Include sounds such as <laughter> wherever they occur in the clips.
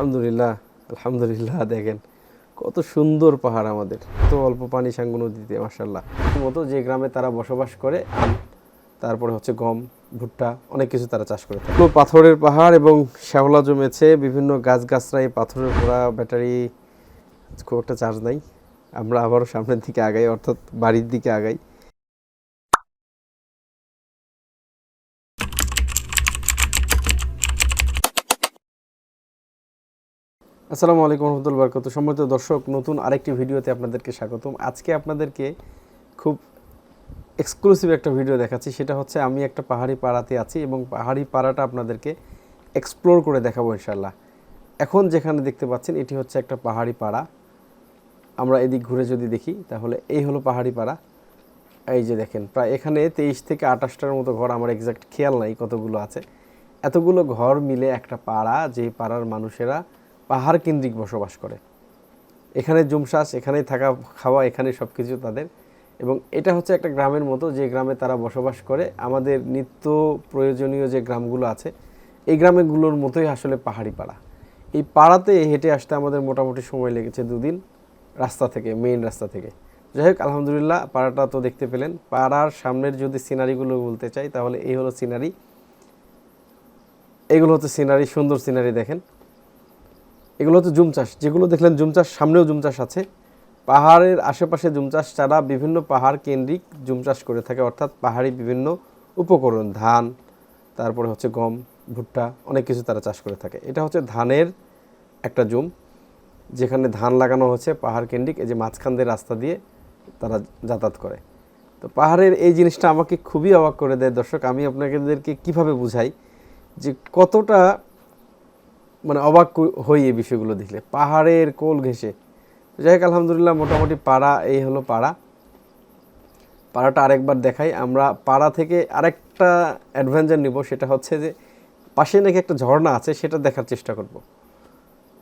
আলহামদুলিল্লাহ আলহামদুলিল্লাহ, দেখেন, কত সুন্দর পাহাড় আমাদের। তো অল্প পানি সাঙ্গু নদীতে মাসাল্লাহ মতো যে গ্রামে তারা বসবাস করে তারপরে হচ্ছে গম, ভুট্টা, অনেক কিছু তারা চাষ করে থাকে। পাথরের পাহাড় এবং শ্যাওলা জমেছে, বিভিন্ন গাছগাছরা এই পাথরের পোড়া ব্যাটারি, খুব একটা চার্জ নাই। আমরা আবারও সামনের দিকে আগাই, অর্থাৎ বাড়ির দিকে আগাই। আসসালামু আলাইকুম রহমতুল্লাহ বরকত সম্মানিত দর্শক, নতুন আরেকটি ভিডিওতে আপনাদেরকে স্বাগতম। আজকে আপনাদেরকে খুব এক্সক্লুসিভ একটা ভিডিও দেখাচ্ছি। সেটা হচ্ছে আমি একটা পাহাড়ি পাড়াতে আছি এবং পাহাড়ি পাড়াটা আপনাদেরকে এক্সপ্লোর করে দেখাবো ইনশাল্লাহ এখন যেখানে দেখতে পাচ্ছেন, এটি হচ্ছে একটা পাহাড়ি পাড়া। আমরা এদিক ঘুরে যদি দেখি, তাহলে এই হলো পাহাড়ি পাড়া। এই যে দেখেন, প্রায় এখানে তেইশ থেকে আঠাশটার মতো ঘর, আমার এক্সাক্ট খেয়াল নাই কতগুলো আছে। এতগুলো ঘর মিলে একটা পাড়া যে পাড়ার মানুষেরা পাহাড় কেন্দ্রিক বসবাস করে। এখানে জুমশ্বাস এখানেই থাকা খাওয়া এখানে সব কিছু তাদের। এবং এটা হচ্ছে একটা গ্রামের মতো, যে গ্রামে তারা বসবাস করে। আমাদের নিত্য প্রয়োজনীয় যে গ্রামগুলো আছে, এই গ্রামেগুলোর মতোই আসলে পাহাড়ি পাড়া। এই পাড়াতে হেঁটে আসতে আমাদের মোটামুটি সময় লেগেছে দুদিন, রাস্তা থেকে মেইন রাস্তা থেকে। যাই হোক, আলহামদুলিল্লাহ, পাড়াটা তো দেখতে পেলেন। পাড়ার সামনের যদি সিনারিগুলো বলতে চাই, তাহলে এই হলো সিনারি। এগুলো হচ্ছে সিনারি, সুন্দর সিনারি দেখেন। এগুলো হচ্ছে জুম চাষ। যেগুলো দেখলেন জুম চাষ, সামনেও জুম চাষ আছে। পাহাড়ের আশেপাশে জুম চাষ ছাড়া বিভিন্ন পাহাড় কেন্দ্রিক জুম চাষ করে থাকে। অর্থাৎ পাহাড়ি বিভিন্ন উপকরণ, ধান, তারপরে হচ্ছে গম, ভুট্টা, অনেক কিছু তারা চাষ করে থাকে। এটা হচ্ছে ধানের একটা জুম, যেখানে ধান লাগানো হচ্ছে পাহাড় কেন্দ্রিক, এই যে মাঝখান দিয়ে রাস্তা দিয়ে তারা যাতায়াত করে। তো পাহাড়ের এই জিনিসটা আমাকে খুবই অবাক করে দেয়। দর্শক, আমি আপনাদেরকে কীভাবে বুঝাই যে কতটা মানে অবাক হই এই বিষয়গুলো দেখলে। পাহাড়ের কোল ঘেঁষে। যাই হোক আলহামদুলিল্লাহ, মোটামুটি পাড়া, এই হলো পাড়া। পাড়াটা আরেকবার দেখাই। আমরা পাড়া থেকে আরেকটা অ্যাডভেঞ্চার নিব। সেটা হচ্ছে যে, পাশে নাকি একটা ঝর্ণা আছে, সেটা দেখার চেষ্টা করব।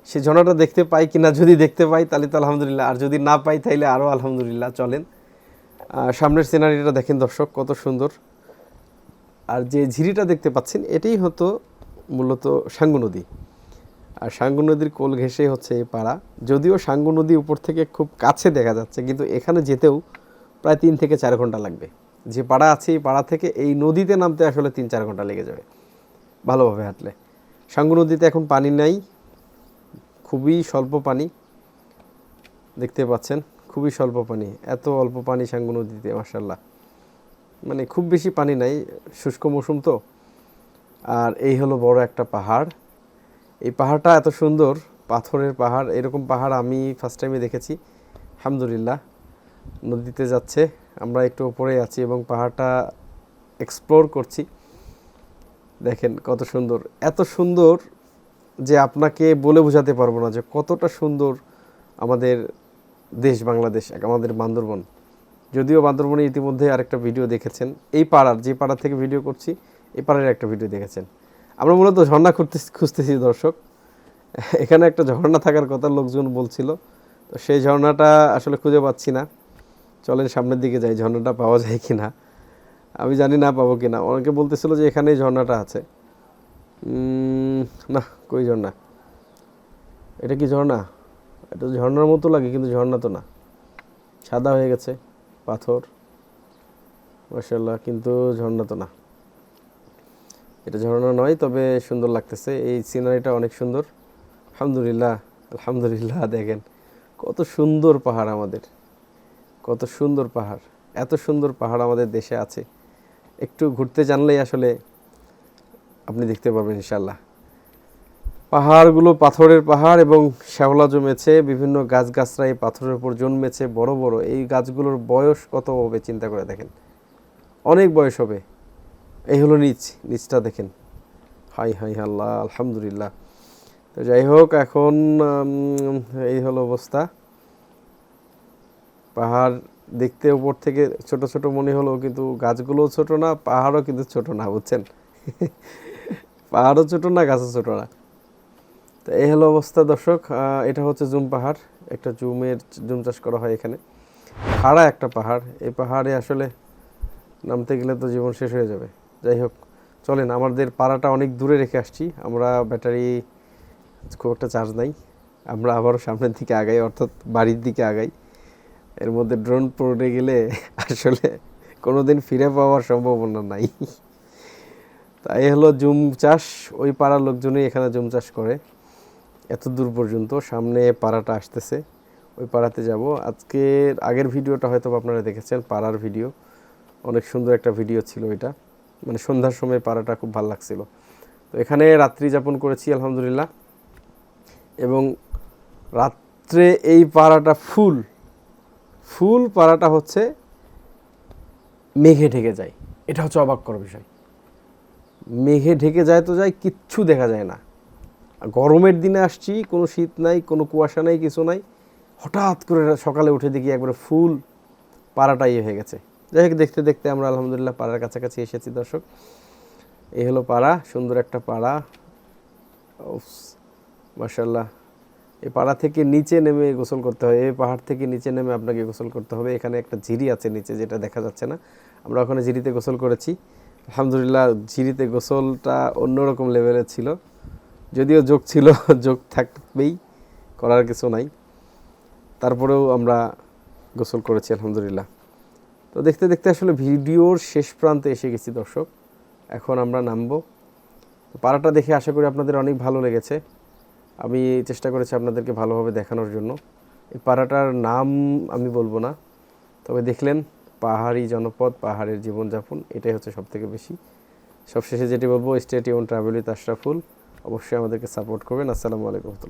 সেই ঝর্ণাটা দেখতে পাই কিনা যদি দেখতে পাই, তাহলে তো আলহামদুলিল্লাহ। আর যদি না পাই তাহলে আরও আলহামদুলিল্লাহ, চলেন। সামনের সিনারিটা দেখেন দর্শক, কত সুন্দর। আর যে ঝিরিটা দেখতে পাচ্ছেন, এটাই হতো মূলত সাঙ্গু নদী। আর সাঙ্গু নদীর কোল ঘেঁষে হচ্ছে এই পাড়া। যদিও সাঙ্গু নদী উপর থেকে খুব কাছে দেখা যাচ্ছে, কিন্তু এখানে যেতেও প্রায় তিন থেকে চার ঘণ্টা লাগবে। যে পাড়া আছে এই পাড়া থেকে এই নদীতে নামতে আসলে তিন চার ঘণ্টা লেগে যাবে ভালোভাবে হাঁটলে। সাঙ্গু নদীতে এখন পানি নাই, খুবই স্বল্প পানি, দেখতে পাচ্ছেন, খুবই স্বল্প পানি, এত অল্প পানি সাঙ্গু নদীতে মার্শাল্লাহ মানে খুব বেশি পানি নাই, শুষ্ক মৌসুম তো। আর এই হলো বড় একটা পাহাড়। এই পাহাড়টা এত সুন্দর, পাথরের পাহাড়, এরকম পাহাড় আমি ফার্স্ট টাইমে দেখেছি। আলহামদুলিল্লাহ, নদীতে যাচ্ছে, আমরা একটু উপরে আছি এবং পাহাড়টা এক্সপ্লোর করছি। দেখেন কত সুন্দর, এত সুন্দর যে আপনাকে বলে বোঝাতে পারব না যে কতটা সুন্দর আমাদের দেশ বাংলাদেশ, আমাদের বান্দরবন। যদিও বান্দরবনে ইতিমধ্যে আরেকটা ভিডিও দেখেছেন, এই পাড়ার, যে পাড়া থেকে ভিডিও করছি, এই পাড়ার একটা ভিডিও দেখেছেন। আমরা মূলত ঝর্ণা খুঁজতে খুঁজতেছি দর্শক। এখানে একটা ঝর্ণা থাকার কথা লোকজন বলছিল। তো সেই ঝর্ণাটা আসলে খুঁজে পাচ্ছি না। চলেন সামনের দিকে যাই, ঝর্ণাটা পাওয়া যায় কি না আমি জানি না পাবো কি না অনেকে বলতেছিল যে এখানেই ঝর্ণাটা আছে। না, কই ঝর্ণা? এটা কি ঝর্ণা? এটা ঝর্ণার মতো লাগে, কিন্তু ঝর্ণা তো না। সাদা হয়ে গেছে, পাথর। মার্শাল্লাহ কিন্তু ঝর্ণা তো না। এটা ঝর্ণা নয়, তবে সুন্দর লাগতেছে। এই সিনারিটা অনেক সুন্দর। আলহামদুলিল্লাহ আলহামদুলিল্লাহ, দেখেন। কত সুন্দর পাহাড় আমাদের। কত সুন্দর পাহাড়। এত সুন্দর পাহাড় আমাদের দেশে আছে। একটু ঘুরতে জানলেই আসলে আপনি দেখতে পাবেন ইনশাল্লাহ পাহাড়গুলো পাথরের পাহাড় এবং শ্যাওলা জমেছে, বিভিন্ন গাছগাছরা এই পাথরের উপর জন্মেছে, বড় বড়। এই গাছগুলোর বয়স কত হবে চিন্তা করে দেখেন। অনেক বয়স হবে। এই হলো নিচ, নিচটা দেখেন। হাই হাই, আল্লাহ, আলহামদুলিল্লাহ। তো যাই হোক, এখন এই হলো অবস্থা। পাহাড় দেখতে উপর থেকে ছোট ছোট মনে হলো, কিন্তু গাছগুলোও ছোট না, পাহাড়ও কিন্তু ছোট না, বুঝছেন? পাহাড়ও ছোট না, গাছও ছোট না। তো এই হলো অবস্থা দর্শক এটা হচ্ছে জুম পাহাড়। একটা জুমের, জুম চাষ করা হয় এখানে। খাড়া একটা পাহাড়। এই পাহাড়ে আসলে নামতে গেলে তো জীবন শেষ হয়ে যাবে। যাই হোক, চলেন, আমাদের পাড়াটা অনেক দূরে রেখে আসছি। আমরা ব্যাটারি খুব একটা চার্জ নাই। আমরা আবারও সামনের দিকে আগাই, অর্থাৎ বাড়ির দিকে আগাই। এর মধ্যে ড্রোন পড়ে গেলে <laughs> আসলে কোনো দিন ফিরে পাওয়ার সম্ভাবনা নাই। তাই হলো জুম চাষ, ওই পাড়ার লোকজনই এখানে জুম চাষ করে। এত দূর পর্যন্ত, সামনে পাড়াটা আসতেছে, ওই পাড়াতে যাব। আজকের আগের ভিডিওটা হয়তো আপনারা দেখেছেন, পাড়ার ভিডিও। অনেক সুন্দর একটা ভিডিও ছিল এটা। মানে সন্ধ্যার সময় পাড়াটা খুব ভালো লাগছিল। তো এখানে রাত্রি যাপন করেছি, আলহামদুলিল্লাহ। এবং রাত্রে এই পাড়াটা ফুল ফুল পাড়াটা হচ্ছে মেঘে ঢেকে যায়। এটা হচ্ছে অবাক করার বিষয়। মেঘে ঢেকে যায় তো যায়, কিচ্ছু দেখা যায় না। গরমের দিনে আসছি, কোনো শীত নাই, কোনো কুয়াশা নাই, কিছু নাই। হঠাৎ করে সকালে উঠে দেখি একবারে ফুল পাড়াটা ইয়ে হয়ে গেছে। যাই হোক, দেখতে দেখতে আমরা আলহামদুলিল্লাহ পাড়ার কাছাকাছি এসেছি, দর্শক। এই হলো পাড়া, সুন্দর একটা পাড়া। মার্শাল্লাহ এই পাড়া থেকে নিচে নেমে গোসল করতে হবে এই পাহাড় থেকে নিচে নেমে আপনাকে গোসল করতে হবে। এখানে একটা ঝিরি আছে নিচে, যেটা দেখা যাচ্ছে না। আমরা ওখানে ঝিরিতে গোসল করেছি। আলহামদুলিল্লাহ, ঝিরিতে গোসলটা অন্যরকম লেভেলের ছিল। যদিও যোগ ছিল, <laughs> যোগ থাকবেই, করার কিছু নাই। তারপরেও আমরা গোসল করেছি, আলহামদুলিল্লাহ। তো দেখতে দেখতে আসলে ভিডিওর শেষ প্রান্তে এসে গেছি দর্শক। এখন আমরা নামবো। পাড়াটা দেখে আশা করি আপনাদের অনেক ভালো লেগেছে। আমি চেষ্টা করেছি আপনাদেরকে ভালোভাবে দেখানোর জন্য। এই পাড়াটার নাম আমি বলব না। তবে দেখলেন, পাহাড়ি জনপদ, পাহাড়ের জীবনযাপন, এটাই হচ্ছে সবথেকে বেশি। সবশেষে যেটি বলব, স্টেট ইউন ট্রাভেল উইথ আশরাফুল। অবশ্যই আমাদেরকে সাপোর্ট করবেন। আসসালামু আলাইকুম।